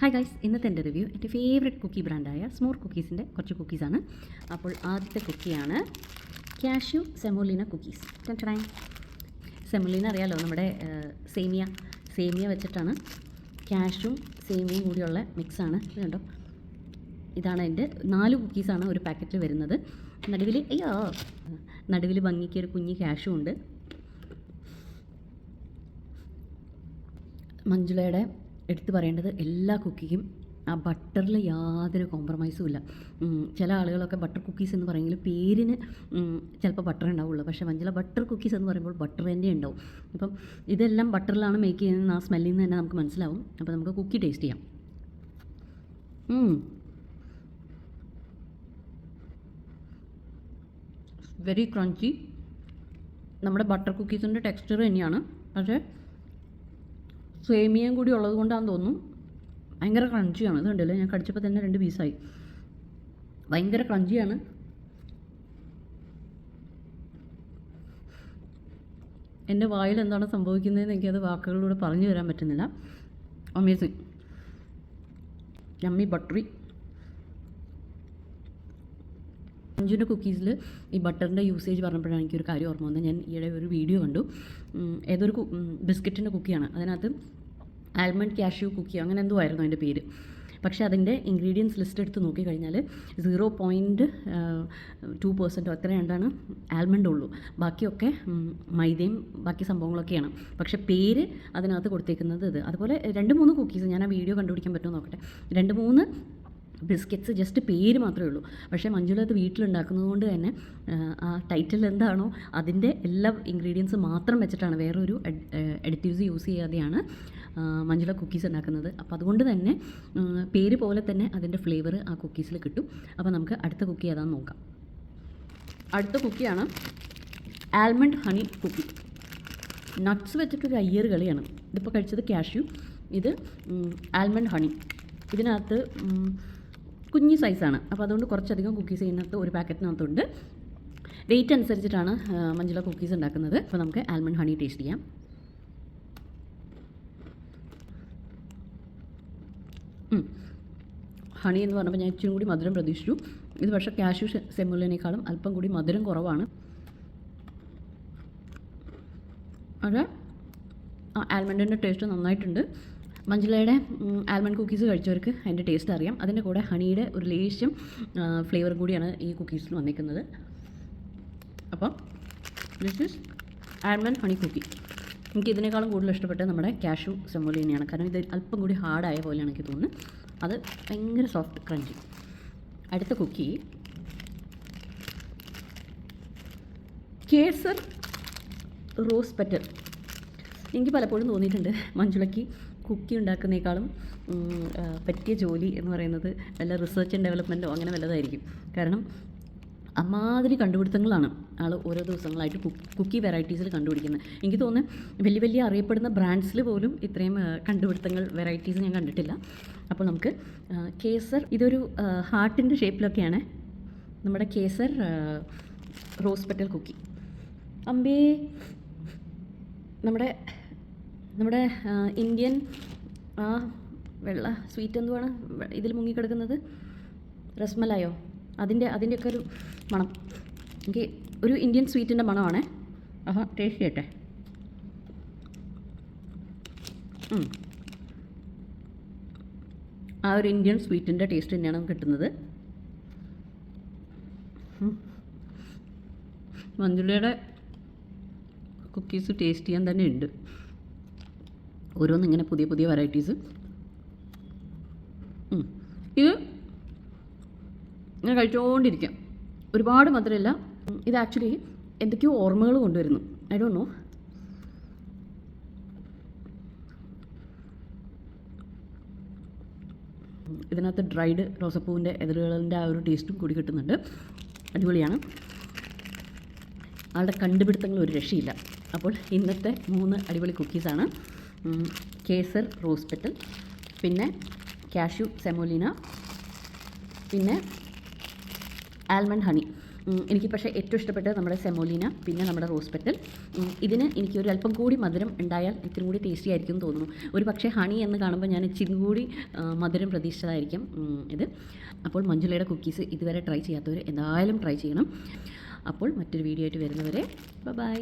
Hi guys ഇന്നത്തെ എന്റെ review എന്റെ ഫേവറേറ്റ് കുക്കി ബ്രാൻഡായ സ്മോർ കുക്കീസിന്റെ കുറച്ച് കുക്കീസാണ് അപ്പോൾ ആദ്യത്തെ കുക്കിയാണ് cashew semolina cookies time semolina അറിയാലോ നമ്മുടെ സേമിയ. സേമിയ വെച്ചിട്ടാണ് കാഷ്യും സേമിയയും കൂടിയുള്ള മിക്സാണ് കണ്ടോ? ഇതാണ് എന്റെ നാല് കുക്കീസാണ് ഒരു പാക്കറ്റിൽ വരുന്നത്. നടുവിൽ അയ്യോ നടുവിൽ ഭംഗിക്ക് ഒരു കുഞ്ഞ് കാഷും ഉണ്ട്. മഞ്ജുളയുടെ എടുത്തു പറയേണ്ടത് എല്ലാ കുക്കിക്കും ആ ബട്ടറിൽ യാതൊരു കോംപ്രമൈസും ഇല്ല. ചില ആളുകളൊക്കെ ബട്ടർ കുക്കീസ് എന്ന് പറയുമെങ്കിൽ പേരിന് ചിലപ്പോൾ ബട്ടർ ഉണ്ടാവുള്ളൂ. പക്ഷേ മഞ്ചള ബട്ടർ കുക്കീസ് എന്ന് പറയുമ്പോൾ ബട്ടർ തന്നെ ഉണ്ടാവും. അപ്പം ഇതെല്ലാം ബട്ടറിലാണ് മേക്ക് ചെയ്യുന്നത് ആ സ്മെല്ലിൽ നിന്ന് തന്നെ നമുക്ക് മനസ്സിലാവും. അപ്പോൾ നമുക്ക് കുക്കി ടേസ്റ്റ് ചെയ്യാം. വെരി ക്രഞ്ചി നമ്മുടെ ബട്ടർ കുക്കീസിന്റെ ടെക്സ്ചർ തന്നെയാണ്. പക്ഷേ സേമിയയും കൂടി ഉള്ളത് കൊണ്ടാണെന്ന് തോന്നുന്നു. ഭയങ്കര ക്രഞ്ചിയാണ് ഇത് കണ്ടില്ലേ? ഞാൻ കടിച്ചപ്പോൾ തന്നെ രണ്ട് പീസായി ഭയങ്കര ക്രഞ്ചിയാണ് എന്റെ വായിൽ എന്താണ് സംഭവിക്കുന്നതെന്ന് എനിക്കത് വാക്കുകളിലൂടെ പറഞ്ഞു തരാൻ പറ്റുന്നില്ല. അമേസിങ് യമ്മി ബട്ടറി അഞ്ചിന്റെ കുക്കീസിൽ ഈ ബട്ടറിന്റെ യൂസേജ് പറഞ്ഞപ്പോഴാണ് എനിക്കൊരു കാര്യം ഓർമ്മ വന്നത്. ഞാൻ ഈയിടെ ഒരു വീഡിയോ കണ്ടു. ഏതൊരു ബിസ്ക്കറ്റിന്റെ കുക്കിയാണ്. അതിനകത്ത് ആൽമണ്ട് കാഷ്യൂ കുക്കിയോ അങ്ങനെ എന്തോ ആയിരുന്നു അതിന്റെ പേര്. പക്ഷേ അതിന്റെ ഇൻഗ്രീഡിയൻസ് ലിസ്റ്റ് എടുത്ത് നോക്കിക്കഴിഞ്ഞാൽ സീറോ പോയിന്റ് ടു പെർസെന്റോ അത്രയാണ്ടാണ് ആൽമണ്ട് ഉള്ളൂ. ബാക്കിയൊക്കെ മൈദയും ബാക്കി സംഭവങ്ങളൊക്കെയാണ്. പക്ഷേ പേര് അതിനകത്ത് കൊടുത്തേക്കുന്നത് ഇത്. അതുപോലെ രണ്ട് മൂന്ന് കുക്കീസ് ഞാൻ ആ വീഡിയോ കണ്ടുപിടിക്കാൻ പറ്റുമോ നോക്കട്ടെ. രണ്ട് മൂന്ന് ബിസ്ക്കറ്റ്സ് ജസ്റ്റ് പേര് മാത്രമേ ഉള്ളൂ. പക്ഷേ മഞ്ജുള അത് വീട്ടിലുണ്ടാക്കുന്നത് തന്നെ ആ, ടൈറ്റിൽ എന്താണോ അതിന്റെ എല്ലാ ഇൻഗ്രീഡിയൻസ് മാത്രം വെച്ചിട്ടാണ് വേറൊരു എഡിറ്റീവ്സ് യൂസ് ചെയ്യാതെയാണ് മഞ്ജുള കുക്കീസ് ഉണ്ടാക്കുന്നത്. അപ്പോൾ അതുകൊണ്ട് തന്നെ പേര് പോലെ തന്നെ അതിന്റെ ഫ്ലേവർ ആ കുക്കീസിൽ കിട്ടും. അപ്പോൾ നമുക്ക് അടുത്ത കുക്കി ഏതാണെന്ന് നോക്കാം. അടുത്ത കുക്കിയാണ് ആൽമണ്ട് ഹണി കുക്കി നട്ട്സ് വെച്ചിട്ടൊരു അയ്യർ കളിയാണ്. ഇതിപ്പോൾ കഴിച്ചത് കാഷ്യൂ ഇത് ആൽമണ്ട് ഹണി ഇതിനകത്ത് കുഞ്ഞ് സൈസാണ്. അപ്പോൾ അതുകൊണ്ട് കുറച്ചധികം കുക്കീസ് ഇതിനകത്ത് ഒരു പാക്കറ്റിനകത്തുണ്ട്. വെയിറ്റ് അനുസരിച്ചിട്ടാണ് മഞ്ജുള കുക്കീസ് ഉണ്ടാക്കുന്നത്. അപ്പോൾ നമുക്ക് ആൽമണ്ട് ഹണി ടേസ്റ്റ് ചെയ്യാം. ഹണി എന്ന് പറഞ്ഞപ്പോൾ ഞാൻ ഇച്ചിരി കൂടി മധുരം പ്രതീക്ഷിച്ചു. ഇത് പക്ഷേ കാഷ്യൂ സെമുലിനേക്കാളും അല്പം കൂടി മധുരം കുറവാണ്. അത്. ആൽമണ്ടിന്റെ ടേസ്റ്റ് നന്നായിട്ടുണ്ട്. മഞ്ജുളയുടെ ആൽമണ്ട് കുക്കീസ് കഴിച്ചവർക്ക് അതിന്റെ ടേസ്റ്റ് അറിയാം. അതിന്റെ കൂടെ ഹണിയുടെ ഒരു ലേശം ഫ്ലേവർ കൂടിയാണ് ഈ കുക്കീസിൽ വന്നിരിക്കുന്നത്. അപ്പം this is almond honey cookie എനിക്ക് ഇതിനേക്കാളും കൂടുതൽ ഇഷ്ടപ്പെട്ടത് നമ്മുടെ കാഷു സെമോലി തന്നെയാണ് കാരണം ഇത് അല്പം കൂടി ഹാർഡായ പോലെയാണ് എനിക്ക് തോന്നുന്നത്. അത് ഭയങ്കര സോഫ്റ്റ് ക്രഞ്ചി അടുത്ത കുക്കി കേസർ റോസ് പെറ്റൽ. എനിക്ക് പലപ്പോഴും തോന്നിയിട്ടുണ്ട് മഞ്ജുളയ്ക്ക് കുക്കി ഉണ്ടാക്കുന്നേക്കാളും പറ്റിയ ജോലി എന്ന് പറയുന്നത് വല്ല റിസർച്ച് ആൻഡ് ഡെവലപ്മെന്റോ അങ്ങനെ വല്ലതായിരിക്കും. കാരണം അമ്മാതിരി കണ്ടുപിടുത്തങ്ങളാണ് ആൾ ഓരോ ദിവസങ്ങളായിട്ട് കുക്കി വെറൈറ്റീസിൽ കണ്ടുപിടിക്കുന്നത് എനിക്ക് തോന്നുന്നു വലിയ വലിയ അറിയപ്പെടുന്ന ബ്രാൻഡ്സിൽ പോലും ഇത്രയും കണ്ടുപിടുത്തങ്ങൾ വെറൈറ്റീസ് ഞാൻ കണ്ടിട്ടില്ല. അപ്പോൾ നമുക്ക് കേസർ ഇതൊരു ഹാർട്ടിന്റെ ഷേപ്പിലൊക്കെയാണ് നമ്മുടെ കേസർ റോസ് പെറ്റൽ കുക്കി. അമ്പേ നമ്മുടെ നമ്മുടെ ഇന്ത്യൻ ആ വെള്ള സ്വീറ്റ് എന്തുവാണ് ഇതിൽ മുങ്ങിക്കിടക്കുന്നത്? റസ്മലായോ അതിന്റെ അതിന്റെയൊക്കെ ഒരു മണം. എനിക്ക് ഒരു ഇന്ത്യൻ സ്വീറ്റിന്റെ മണമാണേ. ആഹാ ടേസ്റ്റ് ചെയ്യട്ടെ. ആ ഒരു ഇന്ത്യൻ സ്വീറ്റിന്റെ ടേസ്റ്റ് തന്നെയാണ് കിട്ടുന്നത്. മഞ്ജുളയുടെ കുക്കീസ് ടേസ്റ്റ് ചെയ്യാൻ തന്നെ ഉണ്ട്. ഓരോന്ന് ഇങ്ങനെ പുതിയ പുതിയ വെറൈറ്റീസ് ഇത് ഇങ്ങനെ കഴിച്ചുകൊണ്ടിരിക്കാം ഒരുപാട് മധുരമില്ല. ഇത് ആക്ച്വലി എന്തൊക്കെയോ ഓർമ്മകൾ കൊണ്ടുവരുന്നു. ഐ ഡോണ്ട് നോ ഇതിനകത്ത് ഡ്രൈഡ് റോസപ്പൂവിന്റെ എതിരുകളിന്റെ ആ ഒരു ടേസ്റ്റും കൂടി കിട്ടുന്നുണ്ട്. അടിപൊളിയാണ്. ആളുടെ കണ്ടുപിടുത്തങ്ങൾ ഒരു രക്ഷയില്ല. അപ്പോൾ ഇന്നത്തെ മൂന്ന് അടിപൊളി കുക്കീസാണ് കേസർ റോസ് പെറ്റൽ പിന്നെ കാഷ്യൂ സെമോലിന പിന്നെ ആൽമണ്ട് ഹണി. എനിക്ക് പക്ഷേ ഏറ്റവും ഇഷ്ടപ്പെട്ടത് നമ്മുടെ സെമോലിന പിന്നെ നമ്മുടെ റോസ് പെറ്റൽ ഇതിന് എനിക്ക് ഒരു അല്പം കൂടി മധുരം ഉണ്ടായാൽ ഇത്തിരി കൂടി ടേസ്റ്റി ആയിരിക്കും തോന്നുന്നു. ഒരു പക്ഷേ ഹണി എന്ന് കാണുമ്പോൾ ഞാൻ ഇച്ചിരി കൂടി മധുരം പ്രതീക്ഷിച്ചതായിരിക്കും ഇത്. അപ്പോൾ മഞ്ജുളയുടെ കുക്കീസ് ഇതുവരെ ട്രൈ ചെയ്യാത്തവർ എന്തായാലും ട്രൈ ചെയ്യണം. അപ്പോൾ മറ്റൊരു വീഡിയോ ആയിട്ട് വരുന്നവരെ ബൈ